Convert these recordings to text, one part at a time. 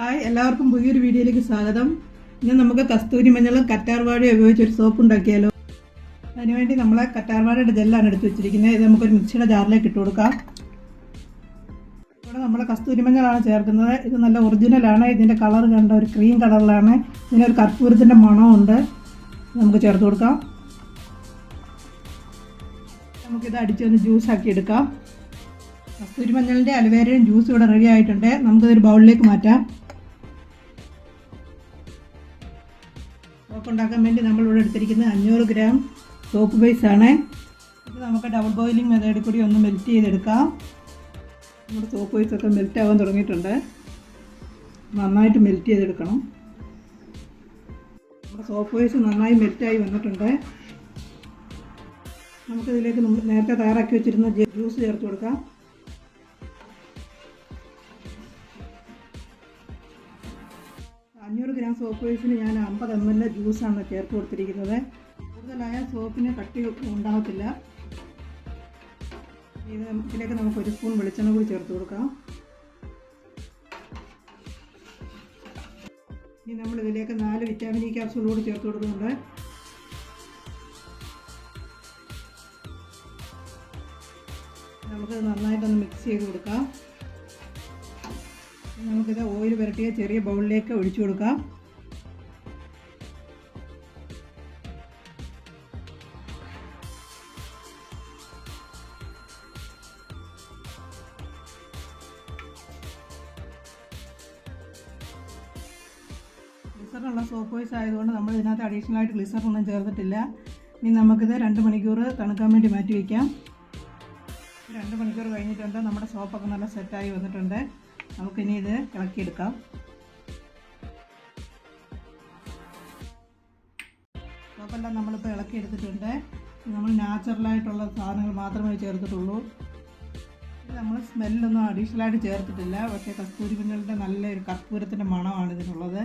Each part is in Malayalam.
ഹായ് എല്ലാവർക്കും പുതിയൊരു വീഡിയോയിലേക്ക് സ്വാഗതം. ഇന്ന് നമുക്ക് കസ്തൂരി മഞ്ഞളും കറ്റാർവാഴയും ഉപയോഗിച്ച് ഒരു സോപ്പ് ഉണ്ടാക്കിയാലോ? അതിനുവേണ്ടി നമ്മൾ കറ്റാർവാഴയുടെ ജെല്ലാണ് എടുത്തു വെച്ചിരിക്കുന്നത്. ഇത് നമുക്കൊരു മിക്സിയുടെ ജാറിലേക്ക് ഇട്ട് കൊടുക്കാം. ഇവിടെ നമ്മൾ കസ്തൂരി മഞ്ഞളാണ് ചേർക്കുന്നത്. ഇത് നല്ല ഒറിജിനലാണ് ഇതിന്റെ കളർ കണ്ട ഒരു ക്രീം കളറിലാണ് ഇതിനൊരു കർപ്പൂരത്തിന്റെ മണമുണ്ട് നമുക്ക് ചേർത്ത് കൊടുക്കാം. നമുക്കിത് അടിച്ചൊന്ന് ജ്യൂസാക്കി എടുക്കാം. കസ്തൂരി മഞ്ഞളിന്റെ അലുവേരയും ജ്യൂസ് ഇവിടെ റെഡി ആയിട്ടുണ്ട്. നമുക്കിതൊരു ബൗളിലേക്ക് മാറ്റാം. സോപ്പ് ഉണ്ടാക്കാൻ വേണ്ടി നമ്മളിവിടെ എടുത്തിരിക്കുന്നത് അഞ്ഞൂറ് ഗ്രാം സോപ്പ് ബേസ് ആണ്. ഇത് നമുക്ക് ഡബിൾ ബോയിലിംഗ് മെത്തേഡിൽ കൂടി ഒന്ന് മെൽറ്റ് ചെയ്തെടുക്കാം. നമ്മുടെ സോപ്പ് ബേസ് ഒക്കെ മെൽറ്റ് ആവാൻ തുടങ്ങിയിട്ടുണ്ട്. നന്നായിട്ട് മെൽറ്റ് ചെയ്തെടുക്കണം. നമ്മുടെ സോപ്പ് ബേസ് നന്നായി മെൽറ്റായി വന്നിട്ടുണ്ട്. നമുക്കിതിലേക്ക് നമ്മൾ നേരത്തെ തയ്യാറാക്കി വെച്ചിരുന്ന ജ്യൂസ് ചേർത്ത് കൊടുക്കാം. അഞ്ഞൂറ് ഗ്രാം സോപ്പ് വേസിന് ഞാൻ അമ്പത് എം എൽ ജ്യൂസാണ് ചേർത്ത് കൊടുത്തിരിക്കുന്നത്. കൂടുതലായ സോപ്പിന് കട്ടി ഉണ്ടാകത്തില്ല ഇത് ഇതിലേക്ക് നമുക്ക് ഒരു സ്പൂൺ വെളിച്ചെണ്ണ കൂടി ചേർത്ത് കൊടുക്കാം. ഇനി നമ്മൾ ഇതിലേക്ക് നാല് വിറ്റാമിൻ ഇ ക്യാപ്സൂൾ കൂടി ചേർത്ത് കൊടുക്കുന്നുണ്ട്. നമുക്ക് നന്നായിട്ടൊന്ന് മിക്സ് ചെയ്ത് കൊടുക്കാം. നമുക്കിത് ഓയിൽ പുരട്ടിയ ചെറിയ ബൗളിലേക്ക് ഒഴിച്ചു കൊടുക്കാം. ഗ്ലിസറിനുള്ള സോപ്പ് വൈസ് ആയതുകൊണ്ട് നമ്മൾ ഇതിനകത്ത് അഡീഷണൽ ആയിട്ട് ഗ്ലിസറൊന്നും ചേർത്തിട്ടില്ല. ഇനി നമുക്കിത് രണ്ട് മണിക്കൂർ തണുക്കാൻ വേണ്ടി മാറ്റി വയ്ക്കാം രണ്ട് മണിക്കൂർ കഴിഞ്ഞിട്ടുണ്ട്. നമ്മുടെ സോപ്പൊക്കെ നല്ല സെറ്റായി വന്നിട്ടുണ്ട്. നമുക്കിനി ഇത് ഇളക്കിയെടുക്കാം സോപ്പെല്ലാം നമ്മളിപ്പോൾ ഇളക്കിയെടുത്തിട്ടുണ്ട്. നമ്മൾ നാച്ചുറലായിട്ടുള്ള സാധനങ്ങൾ മാത്രമേ ചേർത്തിട്ടുള്ളൂ. നമ്മൾ സ്മെല്ലൊന്നും അഡീഷണലായിട്ട് ചേർത്തിട്ടില്ല. പക്ഷേ കസ്തൂരി മഞ്ഞളുടെ നല്ലൊരു കർപ്പൂരത്തിന്റെ മണമാണ് ഇതിനുള്ളത്.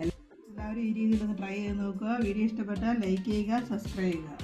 എല്ലാവരും ഈ രീതിയിലൊന്ന് ട്രൈ ചെയ്ത് നോക്കുക. വീഡിയോ ഇഷ്ടപ്പെട്ടാൽ ലൈക്ക് ചെയ്യുക സബ്സ്ക്രൈബ് ചെയ്യുക.